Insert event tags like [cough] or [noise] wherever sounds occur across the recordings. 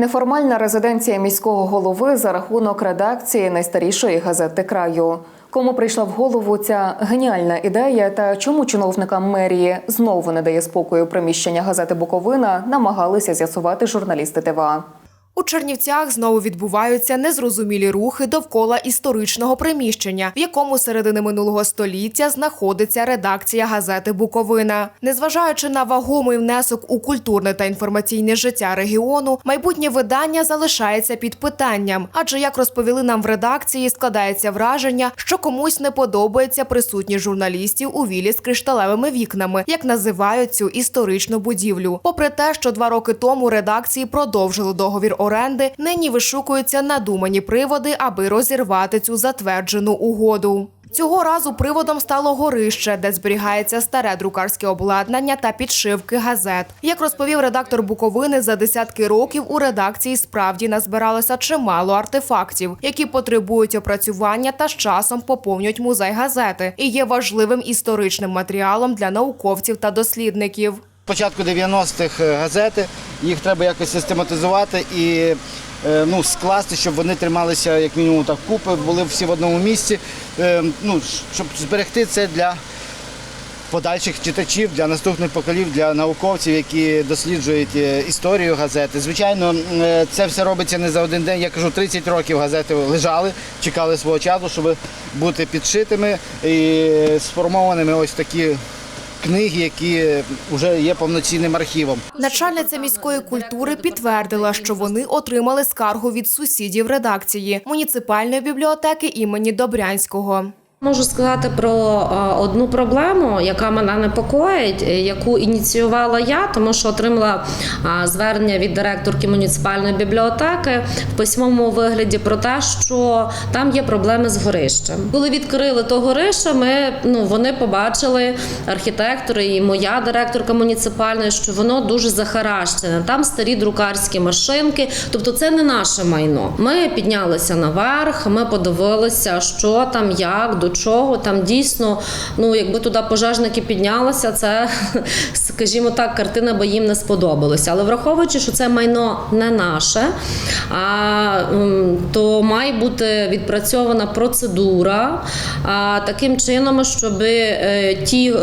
Неформальна резиденція міського голови за рахунок редакції найстарішої газети краю. Кому прийшла в голову ця геніальна ідея та чому чиновникам мерії знову не дає спокою приміщення газети Буковина, намагалися з'ясувати журналісти ТВА. У Чернівцях знову відбуваються незрозумілі рухи довкола історичного приміщення, в якому середини минулого століття знаходиться редакція газети Буковина. Незважаючи на вагомий внесок у культурне та інформаційне життя регіону, майбутнє видання залишається під питанням. Адже як розповіли нам в редакції, складається враження, що комусь не подобається присутність журналістів у вілі з кришталевими вікнами, як називають цю історичну будівлю. Попри те, що два роки тому редакції продовжили договір оренди, нині вишукуються надумані приводи, аби розірвати цю затверджену угоду. Цього разу приводом стало горище, де зберігається старе друкарське обладнання та підшивки газет. Як розповів редактор Буковини, за десятки років у редакції справді назбиралося чимало артефактів, які потребують опрацювання та з часом поповнюють музей газети і є важливим історичним матеріалом для науковців та дослідників. Початку 90-х е, газети, їх треба якось систематизувати і е, ну, скласти, щоб вони трималися як мінімум так купи, були всі в одному місці. Е, Ну, щоб зберегти це для подальших читачів, для наступних поколів, для науковців, які досліджують історію газети. Звичайно, це все робиться не за один день. Я кажу, 30 років газети лежали, чекали свого часу, щоб бути підшитими і сформованими ось такі книги, які вже є повноцінним архівом. Начальниця міської культури підтвердила, що вони отримали скаргу від сусідів редакції муніципальної бібліотеки імені Добрянського. Можу сказати про е, одну проблему, яка мене непокоїть, е, яку ініціювала я, тому що отримала е, звернення від директорки муніципальної бібліотеки в письмовому вигляді про те, що там є проблеми з горищем. Коли відкрили то горище, ми ну вони побачили архітектори і моя директорка муніципальної, що воно дуже захаращене. Там старі друкарські машинки, тобто це не наше майно. Ми піднялися наверх, ми подивилися, що там, як, до чого. Там дійсно, ну якби туди пожежники піднялися, це, [laughs] скажімо так, картина би їм не сподобалася. Але враховуючи, що це майно не наше, а, то має бути відпрацьована процедура а, таким чином, щоб е, ті,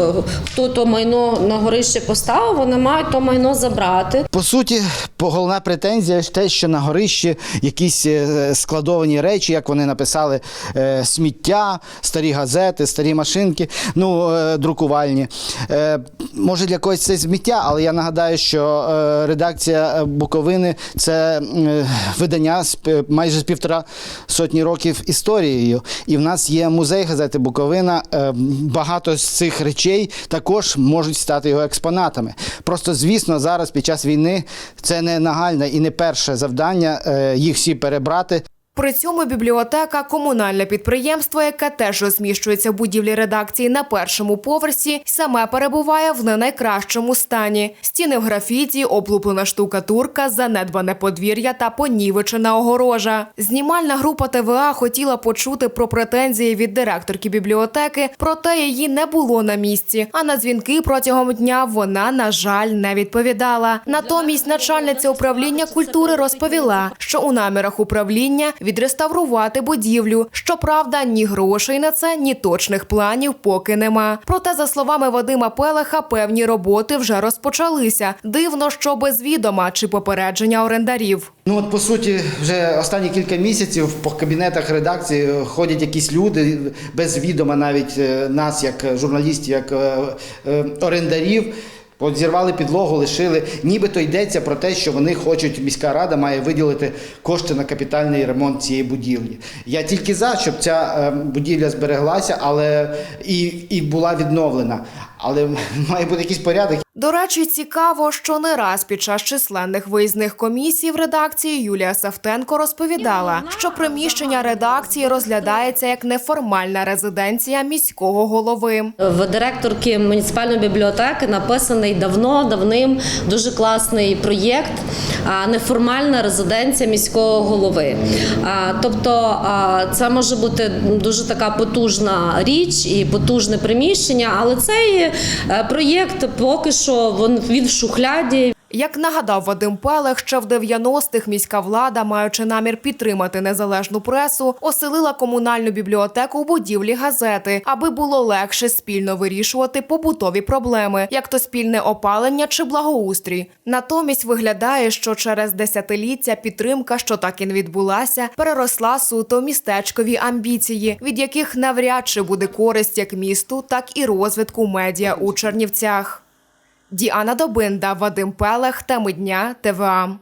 хто то майно на горище поставив, вони мають то майно забрати. По суті, головна претензія те, що на горищі якісь е, складовані речі, як вони написали, е, сміття, старі газети, старі машинки, ну, е, друкувальні. Е, Може для когось це сміття, але я нагадаю, що е, редакція Буковини це видання з майже з півтора сотні років історією. І в нас є музей газети Буковина. Багато з цих речей також можуть стати його експонатами. Просто, звісно, зараз під час війни це не нагальне і не перше завдання їх всі перебрати. При цьому бібліотека комунальне підприємство, яке теж розміщується в будівлі редакції на першому поверсі, саме перебуває в не найкращому стані. Стіни в графіті, облуплена штукатурка, занедбане подвір'я та понівечена огорожа. Знімальна група ТВА хотіла почути про претензії від директорки бібліотеки, проте її не було на місці. А на дзвінки протягом дня вона, на жаль, не відповідала. Натомість начальниця управління культури розповіла, що у намірах управління відреставрувати будівлю. Щоправда, ні грошей на це, ні точних планів поки нема. Проте, за словами Вадима Пелеха, певні роботи вже розпочалися. Дивно, що без відома чи попередження орендарів. Ну от по суті, вже останні кілька місяців по кабінетах редакції ходять якісь люди без відома навіть е, нас, як журналістів, як е, е, орендарів. Зірвали підлогу, лишили. Нібито йдеться про те, що вони хочуть, міська рада має виділити кошти на капітальний ремонт цієї будівлі. Я тільки за, щоб ця е, будівля збереглася, але і, і була відновлена. Але [laughs] має бути якийсь порядок. До речі, цікаво, що не раз під час численних виїзних комісій в редакції Юлія Савтенко розповідала, що приміщення редакції розглядається як неформальна резиденція міського голови. В директорки муніципальної бібліотеки написаний давно, давним дуже класний проєкт а, неформальна резиденція міського голови. Тобто це може бути дуже така потужна річ і потужне приміщення, але цей е, проєкт поки що він він в шухляді. Як нагадав Вадим Пелех, ще в 90-х міська влада, маючи намір підтримати незалежну пресу, оселила комунальну бібліотеку у будівлі газети, аби було легше спільно вирішувати побутові проблеми, як то спільне опалення чи благоустрій. Натомість виглядає, що через десятиліття підтримка, що так і не відбулася, переросла суто містечкові амбіції, від яких навряд чи буде користь як місту, так і розвитку медіа у Чернівцях. Діана Добинда, Вадим Пелех, теми дня, ТВА.